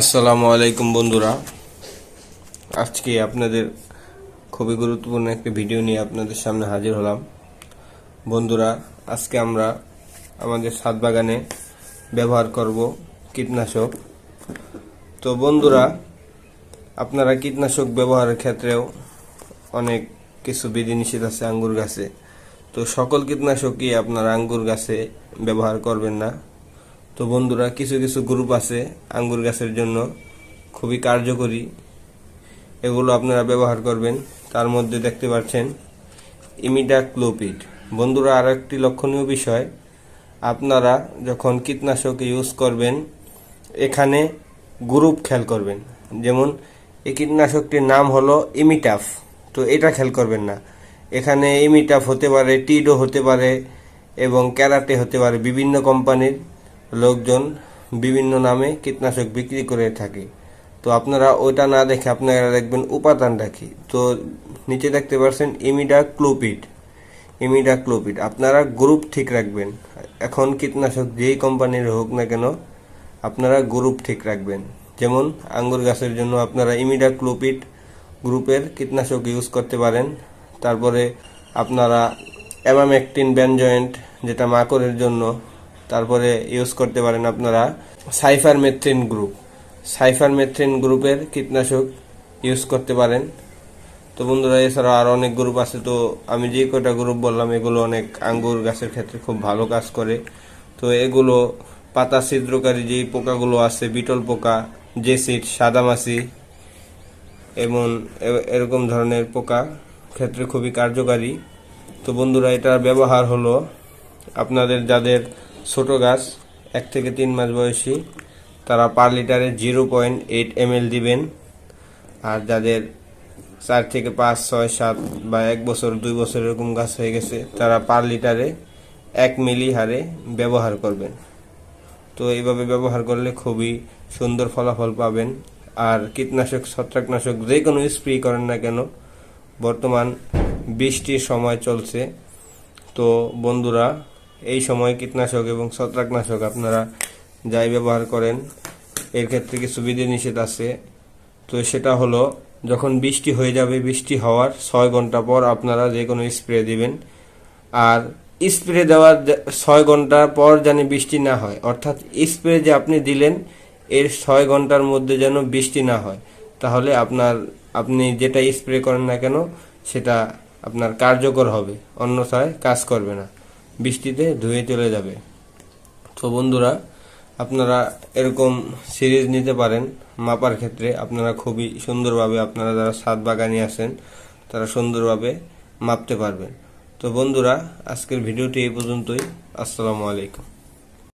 আসসালামু আলাইকুম বন্ধুরা। আজকে আপনাদের খুবই গুরুত্বপূর্ণ একটি ভিডিও নিয়ে আপনাদের সামনে হাজির হলাম। বন্ধুরা, আজকে আমরা আমাদের ছাদ বাগানে ব্যবহার করব কীটনাশক। তো বন্ধুরা, আপনারা কীটনাশক ব্যবহারের ক্ষেত্রেও অনেক কিছু বিধিনিষেধ আছে আঙ্গুর গাছে। তো সকল কীটনাশকই আপনারা আঙ্গুর গাছে ব্যবহার করবেন না। তো বন্ধুরা, কিছু কিছু গ্রুপ আছে আঙ্গুর গাছের জন্য, খুবই কার্যকরী। এগুলো আপনারা ব্যবহার করবেন। তার মধ্যে দেখতে পাচ্ছেন ইমিডাক্লোপিড। বন্ধুরা আর একটি লক্ষণীয় বিষয়, আপনারা যখন কীটনাশক ইউজ করবেন, এখানে গ্রুপ খেয়াল করবেন। যেমন, এই কীটনাশকটির নাম হলো ইমিটাফ। তো এটা খেয়াল করবেন না। এখানে ইমিটাফ হতে পারে, টিডো হতে পারে এবং ক্যারাটে হতে পারে, বিভিন্ন কোম্পানির। লোকজন বিভিন্ন নামে কীটনাশক বিক্রি করে থাকে। তো আপনারা ওইটা না দেখে আপনারা দেখবেন উপাদানটা কি। তো নিচে দেখতে পাচ্ছেন ইমিডা ক্লোপিড ইমিডা ক্লোপিড আপনারা গ্রুপ ঠিক রাখবেন। এখন কীটনাশক যেই কোম্পানির হোক না কেন, আপনারা গ্রুপ ঠিক রাখবেন। যেমন আঙ্গুর গাছের জন্য আপনারা ইমিডা ক্লোপিড গ্রুপের কীটনাশক ইউজ করতে পারেন। তারপরে আপনারা অ্যামামেকটিন ব্যানজয়েন্ট, যেটা মাকড়ের জন্য তারপরে ইউজ করতে পারেন আপনারা cypermethrin group. Cypermethrin গ্রুপের কীটনাশক ইউজ করতে পারেন। তো বন্ধুরা এছাড়াও আরও অনেক গ্রুপ আছে, তো আমি যে কটা গ্রুপ বললাম, এগুলো অনেক আঙ্গুর গাছের ক্ষেত্রে খুব ভালো কাজ করে। তো এগুলো পাতা ছিদ্রকারী যেই পোকাগুলো আছে, বিটল পোকা, জেসিড, সাদামাছি এবং এরকম ধরনের পোকা ক্ষেত্রে খুবই কার্যকারী। তো বন্ধুরা, এটার ব্যবহার হলো আপনাদের যাদের ছোট গাছ, এক থেকে তিন মাস বয়সী। তারা পার লিটারে জিরো পয়েন্ট এইট এম দিবেন। আর যাদের চার থেকে পাঁচ, ছয়, সাত বা এক বছর, দুই বছর এরকম গাছ হয়ে গেছে, তারা পার লিটারে এক মিলি হারে ব্যবহার করবেন। তো এইভাবে ব্যবহার করলে খুবই সুন্দর ফলাফল পাবেন। আর কীটনাশক, ছত্রাকনাশক যে কোনো স্প্রে করেন না কেন, বর্তমান বৃষ্টির সময় চলছে। তো বন্ধুরা এই সময় কীটনাশক এবং ছত্রাকনাশক আপনারা যাই ব্যবহার করেন, এর ক্ষেত্রে কিছু বিধিনিষেধ আছে। তো সেটা হলো, যখন বৃষ্টি হয়ে যাবে, বৃষ্টি হওয়ার ছয় ঘণ্টা পর আপনারা যে কোনো স্প্রে দিবেন। আর স্প্রে দেওয়ার ছয় ঘণ্টা পর যেন বৃষ্টি না হয়, অর্থাৎ স্প্রে যে আপনি দিলেন, এর ছয় ঘণ্টার মধ্যে যেন বৃষ্টি না হয়। তাহলে আপনার, আপনি যেটা স্প্রে করেন না কেন, সেটা আপনার কার্যকর হবে, অন্যথায় কাজ করবে না। বৃষ্টিতে ধুয়ে চলে যাবে। তো বন্ধুরা, আপনারা এরকম সিরিজ নিতে পারেন। মাপার ক্ষেত্রে আপনারা খুবই সুন্দরভাবে আপনারা যারা সাত বাগানি আছেন, তারা সুন্দরভাবে মাপতে পারবেন। তো বন্ধুরা, আজকের ভিডিওটি এই পর্যন্তই। আসসালামু আলাইকুম।